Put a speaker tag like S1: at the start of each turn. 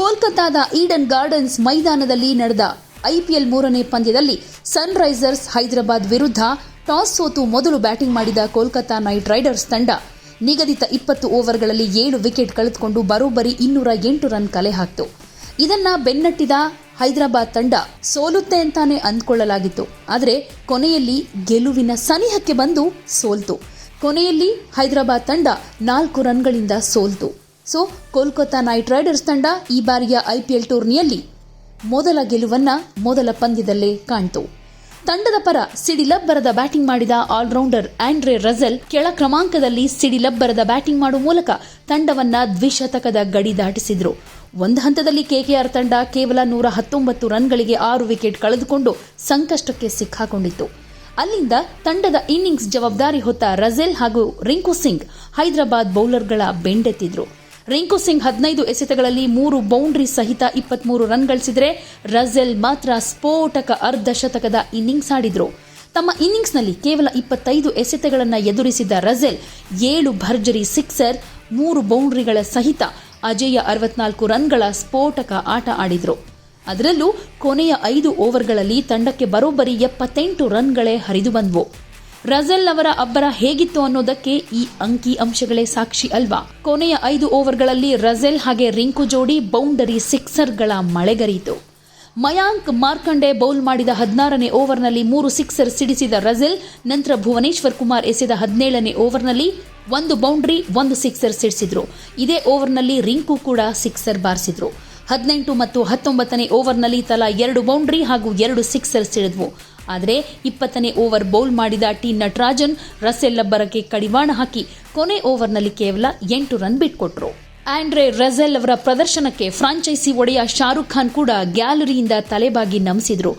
S1: ಕೋಲ್ಕತ್ತಾದ Eden gardens ಮೈದಾನದಲ್ಲಿ ನಡೆದ IPL ಮೂರನೇ ಪಂದ್ಯದಲ್ಲಿ ಸನ್ರೈಸರ್ಸ್ ಹೈದರಾಬಾದ್ ವಿರುದ್ಧ ಟಾಸ್ ಸೋತು ಮೊದಲು ಬ್ಯಾಟಿಂಗ್ ಮಾಡಿದ ಕೋಲ್ಕತ್ತಾ ನೈಟ್ ರೈಡರ್ಸ್ ತಂಡ. ನಿಗದಿತ ಇಪ್ಪತ್ತು ಓವರ್ಗಳಲ್ಲಿ ಏಳು ವಿಕೆಟ್ ಕಳೆದುಕೊಂಡು ಬರೋಬ್ಬರಿ ಇನ್ನೂರ ಎಂಟು ರನ್ ಕಲೆ ಹಾಕಿತು. ಇದನ್ನ ಬೆನ್ನಟ್ಟಿದ ಹೈದರಾಬಾದ್ ತಂಡ ಸೋಲುತ್ತೆ ಅಂತಾನೆ ಅಂದ್ಕೊಳ್ಳಲಾಗಿತ್ತು. ಆದರೆ ಕೊನೆಯಲ್ಲಿ ಗೆಲುವಿನ ಸನಿಹಕ್ಕೆ ಬಂದು ಸೋಲ್ತು. ಕೊನೆಯಲ್ಲಿ ಹೈದರಾಬಾದ್ ತಂಡ ನಾಲ್ಕು ರನ್ಗಳಿಂದ ಸೋಲ್ತು. ಸೊ ಕೋಲ್ಕತ್ತಾ ನೈಟ್ ರೈಡರ್ಸ್ ತಂಡ ಈ ಬಾರಿಯ ಐಪಿಎಲ್ ಟೂರ್ನಿಯಲ್ಲಿ ಮೊದಲ ಗೆಲುವನ್ನ ಮೊದಲ ಪಂದ್ಯದಲ್ಲೇ ಕಾಣ್ತು. ತಂಡದ ಪರ ಸಿಡಿಲಬ್ಬರದ ಬ್ಯಾಟಿಂಗ್ ಮಾಡಿದ ಆಲ್ರೌಂಡರ್ ಆಂಡ್ರೆ ರಜೆಲ್ ಕೆಳ ಕ್ರಮಾಂಕದಲ್ಲಿ ಸಿಡಿಲಬ್ಬರದ ಬ್ಯಾಟಿಂಗ್ ಮಾಡುವ ಮೂಲಕ ತಂಡವನ್ನ ದ್ವಿಶತಕದ ಗಡಿ ದಾಟಿಸಿದ್ರು. ಒಂದು ಹಂತದಲ್ಲಿ ಕೆಕೆಆರ್ ತಂಡ ಕೇವಲ ನೂರ ಹತ್ತೊಂಬತ್ತು ರನ್ಗಳಿಗೆ ಆರು ವಿಕೆಟ್ ಕಳೆದುಕೊಂಡು ಸಂಕಷ್ಟಕ್ಕೆ ಸಿಕ್ಕಾಕೊಂಡಿತ್ತು. ಅಲ್ಲಿಂದ ತಂಡದ ಇನ್ನಿಂಗ್ಸ್ ಜವಾಬ್ದಾರಿ ಹೊತ್ತ ರಜೆಲ್ ಹಾಗೂ ರಿಂಕು ಸಿಂಗ್ ಹೈದರಾಬಾದ್ ಬೌಲರ್ಗಳ ಬೆಂಡೆತ್ತಿದ್ರು. ರಿಂಕು ಸಿಂಗ್ ಹದಿನೈದು ಎಸೆತಗಳಲ್ಲಿ ಮೂರು ಬೌಂಡ್ರಿ ಸಹಿತ ಇಪ್ಪತ್ಮೂರು ರನ್ ಗಳಿಸಿದರೆ ರಜೆಲ್ ಮಾತ್ರ ಸ್ಫೋಟಕ ಅರ್ಧ ಶತಕದ ಇನ್ನಿಂಗ್ಸ್ ಆಡಿದರು. ತಮ್ಮ ಇನ್ನಿಂಗ್ಸ್ನಲ್ಲಿ ಕೇವಲ ಇಪ್ಪತ್ತೈದು ಎಸೆತಗಳನ್ನು ಎದುರಿಸಿದ ರಜೆಲ್ ಏಳು ಭರ್ಜರಿ ಸಿಕ್ಸರ್, ಮೂರು ಬೌಂಡ್ರಿಗಳ ಸಹಿತ ಅಜೇಯ ಅರವತ್ನಾಲ್ಕು ರನ್ಗಳ ಸ್ಫೋಟಕ ಆಟ ಆಡಿದರು. ಅದರಲ್ಲೂ ಕೊನೆಯ ಐದು ಓವರ್ಗಳಲ್ಲಿ ತಂಡಕ್ಕೆ ಬರೋಬ್ಬರಿ ಎಪ್ಪತ್ತೆಂಟು ರನ್ಗಳೇ ಹರಿದು ಬಂದ್ವು. ರಜೆಲ್ ಅವರ ಅಬ್ಬರ ಹೇಗಿತ್ತು ಅನ್ನೋದಕ್ಕೆ ಈ ಅಂಕಿ ಅಂಶಗಳೇ ಸಾಕ್ಷಿ ಅಲ್ವಾ? ಕೊನೆಯ ಐದು ಓವರ್ಗಳಲ್ಲಿ ರಜೆಲ್ ಹಾಗೆ ರಿಂಕು ಜೋಡಿ ಬೌಂಡರಿ ಸಿಕ್ಸರ್ಗಳ ಮಳೆಗರಿಯಿತು ಮಯಾಂಕ್ ಮಾರ್ಕಂಡೆ ಬೌಲ್ ಮಾಡಿದ ಹದಿನಾರನೇ ಓವರ್ನಲ್ಲಿ ಮೂರು ಸಿಕ್ಸರ್ ಸಿಡಿಸಿದ ರಜೆಲ್, ನಂತರ ಭುವನೇಶ್ವರ್ ಕುಮಾರ್ ಎಸೆದ ಹದಿನೇಳನೇ ಓವರ್ನಲ್ಲಿ ಒಂದು ಬೌಂಡರಿ, ಒಂದು ಸಿಕ್ಸರ್ ಸಿಡಿಸಿದ್ರು. ಇದೇ ಓವರ್ನಲ್ಲಿ ರಿಂಕು ಕೂಡ ಸಿಕ್ಸರ್ ಬಾರಿಸಿದ್ರು. ಹದಿನೆಂಟು ಮತ್ತು ಹತ್ತೊಂಬತ್ತನೇ ಓವರ್ನಲ್ಲಿ ತಲಾ ಎರಡು ಬೌಂಡ್ರಿ ಹಾಗೂ ಎರಡು ಸಿಕ್ಸರ್ ಸಿಡಿದ್ವು. ಆದರೆ ಇಪ್ಪತ್ತನೇ ಓವರ್ ಬೌಲ್ ಮಾಡಿದ ಟಿ ನಟರಾಜನ್ ರಸೆಲ್ ಅಬ್ಬರಕ್ಕೆ ಕಡಿವಾಣ ಹಾಕಿ ಕೊನೆ ಓವರ್ನಲ್ಲಿ ಕೇವಲ ಎಂಟು ರನ್ ಬಿಟ್ಕೊಟ್ರು. ಆಂಡ್ರೆ ರಜೆಲ್ ಅವರ ಪ್ರದರ್ಶನಕ್ಕೆ ಫ್ರಾಂಚೈಸಿ ಒಡೆಯ ಶಾರುಖ್ ಖಾನ್ ಕೂಡ ಗ್ಯಾಲರಿಯಿಂದ ತಲೆಬಾಗಿ ನಮಿಸಿದ್ರು.